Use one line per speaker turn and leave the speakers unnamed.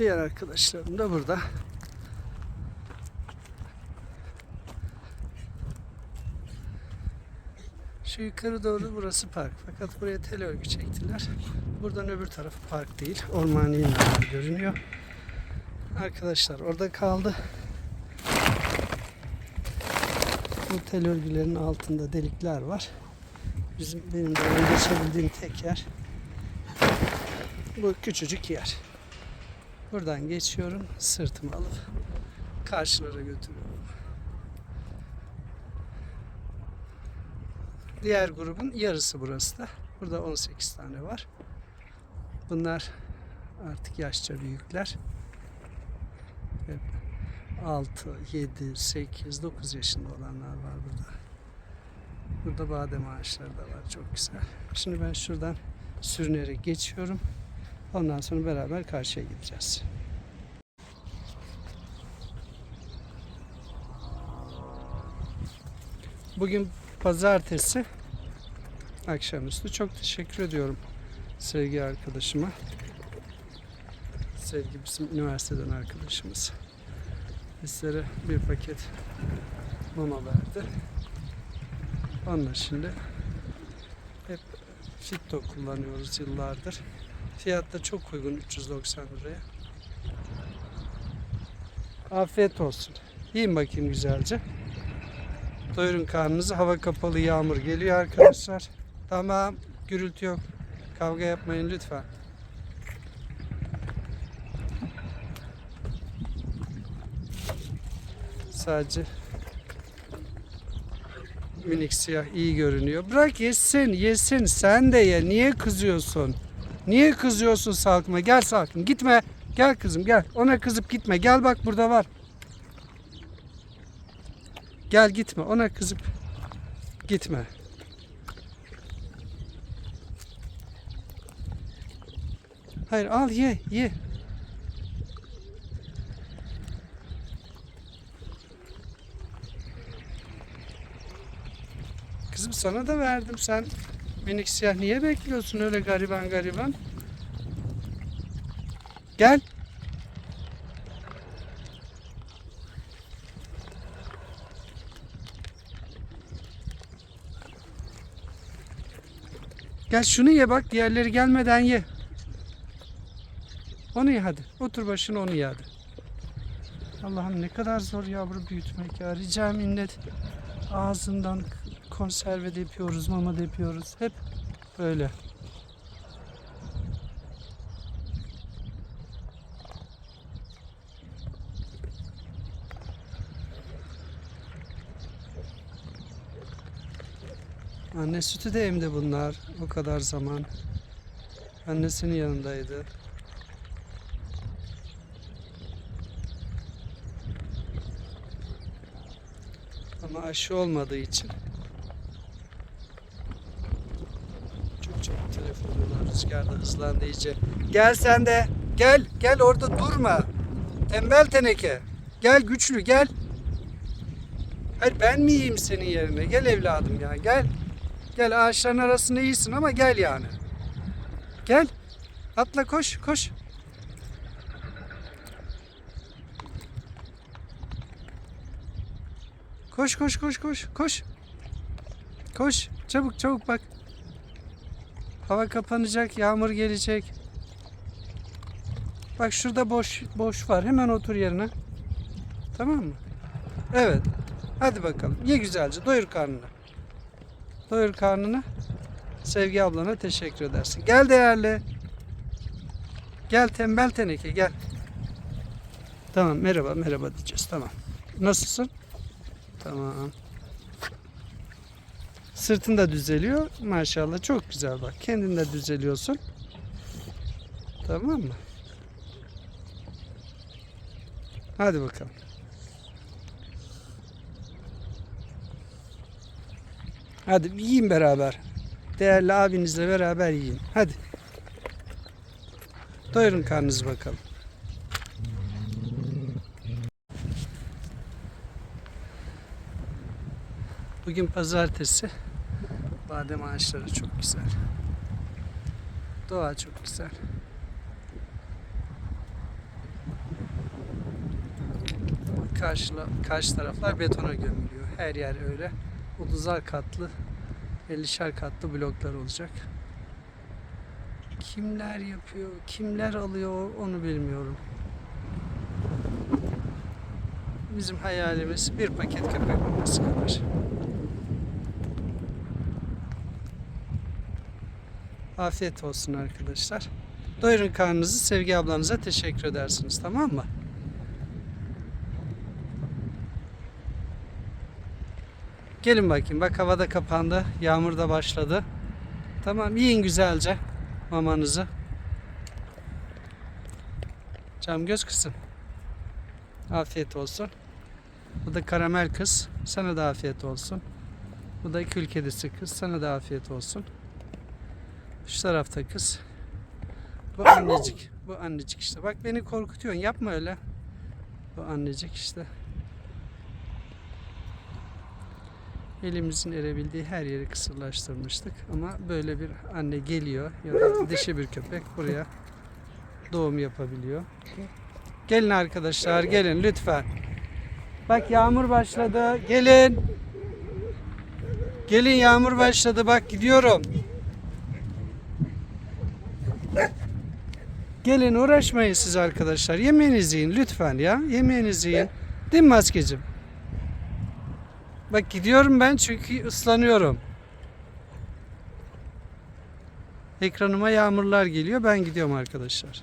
Diğer arkadaşlarım da burada. Şu yukarı doğru burası park. Fakat buraya tel örgü çektiler. Buradan öbür tarafı park değil. Ormani imar görünüyor. Arkadaşlar orada kaldı. Bu tel örgülerin altında delikler var. Bizim benim de geçebildiğim tek yer bu küçücük yer. Buradan geçiyorum. Sırtımı alıp karşılara götürüyorum. Diğer grubun yarısı burası da. Burada 18 tane var. Bunlar artık yaşça büyükler. Hep 6, 7, 8, 9 yaşında olanlar var burada. Burada badem ağaçları da var. Çok güzel. Şimdi ben şuradan sürünerek geçiyorum. Ondan sonra beraber karşıya gideceğiz. Bugün pazartesi akşamüstü. Çok teşekkür ediyorum sevgi arkadaşıma. Sevgi bizim üniversiteden arkadaşımız. Bizlere bir paket mama verdi. Onlar şimdi hep Fitto kullanıyoruz yıllardır. Fiyat da çok uygun 390 liraya. Afiyet olsun. Yiyin bakayım güzelce. Doyurun karnınızı. Hava kapalı yağmur geliyor arkadaşlar. Tamam. Gürültü yok. Kavga yapmayın lütfen. Sadece minik siyah iyi görünüyor. Bırak yesin, yesin. Sen de ye. Niye kızıyorsun? Niye kızıyorsun Salkım'a? Gel Salkım gitme. Gel kızım gel. Ona kızıp gitme. Gel bak burada var. Gel gitme. Ona kızıp gitme. Hayır al ye ye. Kızım sana da verdim sen minik siyah niye bekliyorsun öyle gariban gariban? Gel. Gel şunu ye bak diğerleri gelmeden ye. Onu ye hadi. Otur başına onu ye hadi. Allah'ım ne kadar zor yavru büyütmek ya. Rica minnet ağzından konserve de yapıyoruz, mama da yapıyoruz. Hep böyle. Anne sütü de emdi bunlar o kadar zaman. Annesinin yanındaydı. Ama aşı olmadığı için çok rüzgarda hızlandı iyice. Gel sen de. Gel. Gel orada durma. Tembel teneke. Gel güçlü gel. Hayır ben mi yiyeyim senin yerine? Gel evladım ya gel. Gel ağaçların arasında iyisin ama gel yani. Gel. Atla koş koş. Koş koş koş koş koş. Koş çabuk çabuk bak. Hava kapanacak, yağmur gelecek. Bak şurada boş boş var. Hemen otur yerine. Tamam mı? Evet. Hadi bakalım. Ye güzelce. Doyur karnını. Doyur karnını. Sevgi ablana teşekkür edersin. Gel değerli. Gel tembel teneke gel. Tamam merhaba merhaba diyeceğiz. Tamam. Nasılsın? Tamam. Sırtın da düzeliyor. Maşallah çok güzel bak. Kendin de düzeliyorsun. Tamam mı? Hadi bakalım. Hadi yiyin beraber. Değerli abinizle beraber yiyin. Hadi. Doyurun karnınızı bakalım. Bugün pazartesi. Badem ağaçları çok güzel. Doğa çok güzel. karşı, karşı taraflar betona gömülüyor. Her yer öyle. 30'ar katlı, 50'şer katlı bloklar olacak. Kimler yapıyor, kimler alıyor onu bilmiyorum. Bizim hayalimiz bir paket köpek olması kadar. Afiyet olsun arkadaşlar. Doyurun karnınızı Sevgi ablanıza teşekkür edersiniz tamam mı? Gelin bakayım bak havada kapandı. Yağmur da başladı. Tamam yiyin güzelce mamanızı. Cam göz kızım. Afiyet olsun. Bu da karamel kız. Sana da afiyet olsun. Bu da kül kedisi kız. Sana da afiyet olsun. Şu tarafta kız. Bu annecik. Bu annecik işte. Bak beni korkutuyorsun. Yapma öyle. Bu annecik işte. Elimizin erebildiği her yeri kısırlaştırmıştık. Ama böyle bir anne geliyor ya da dişi bir köpek buraya doğum yapabiliyor. Gelin arkadaşlar gelin lütfen. Bak yağmur başladı. Gelin. Gelin yağmur başladı. Bak gidiyorum. Gelin uğraşmayın siz arkadaşlar. Yemeğinizi yiyin lütfen ya. Yemeğinizi yiyin. Değil mi maskeciğim? Bak gidiyorum ben çünkü ıslanıyorum. Ekranıma yağmurlar geliyor. Ben gidiyorum arkadaşlar.